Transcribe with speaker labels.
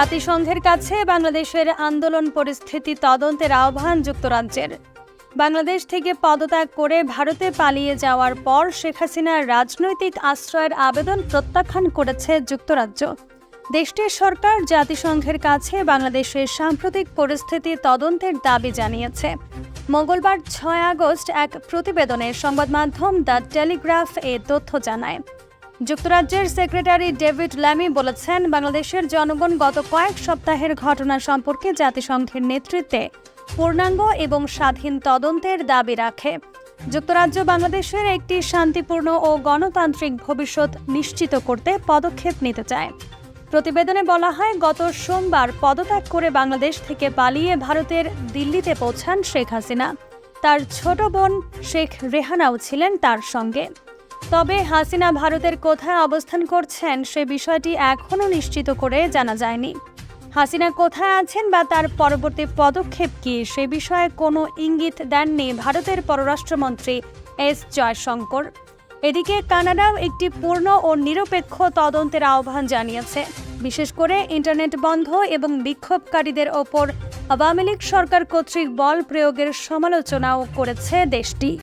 Speaker 1: জাতিসংঘের কাছে বাংলাদেশের আন্দোলন পরিস্থিতি তদন্তের আহ্বান যুক্তরাজ্যের। বাংলাদেশ থেকে পদত্যাগ করে ভারতে পালিয়ে যাওয়ার পর শেখ হাসিনার রাজনৈতিক আশ্রয়ের আবেদন প্রত্যাখ্যান করেছে যুক্তরাজ্য। দেশটির সরকার জাতিসংঘের কাছে বাংলাদেশের সাম্প্রতিক পরিস্থিতি তদন্তের দাবি জানিয়েছে। মঙ্গলবার ছয় আগস্ট এক প্রতিবেদনে সংবাদ মাধ্যম দ্য টেলিগ্রাফ এ তথ্য জানায় যুক্তরাজ্যের সেক্রেটারি ডেভিড ল্যামি বলেছেন, বাংলাদেশের জনগণ গত কয়েক সপ্তাহের ঘটনা সম্পর্কে জাতিসংঘের নেতৃত্বে পূর্ণাঙ্গ এবং স্বাধীন তদন্তের দাবি রাখে। যুক্তরাজ্য বাংলাদেশের একটি শান্তিপূর্ণ ও গণতান্ত্রিক ভবিষ্যৎ নিশ্চিত করতে পদক্ষেপ নিতে চায়। প্রতিবেদনে বলা হয়, গত সোমবার পদত্যাগ করে বাংলাদেশ থেকে পালিয়ে ভারতের দিল্লিতে পৌঁছান শেখ হাসিনা। তার ছোট বোন শেখ রেহানাও ছিলেন তার সঙ্গে। তবে হাসিনা ভারতের কোথায় অবস্থান করছেন সে বিষয়টি এখনও নিশ্চিত করে জানা যায়নি। হাসিনা কোথায় আছেন বা তার পরবর্তী পদক্ষেপ কি সে বিষয়ে কোনো ইঙ্গিত দেননি ভারতের পররাষ্ট্রমন্ত্রী এস জয়শঙ্কর। এদিকে কানাডাও একটি পূর্ণ ও নিরপেক্ষ তদন্তের আহ্বান জানিয়েছে। বিশেষ করে ইন্টারনেট বন্ধ এবং বিক্ষোভকারীদের ওপর আওয়ামী লীগ সরকার কর্তৃক বল প্রয়োগের সমালোচনাও করেছে দেশটি।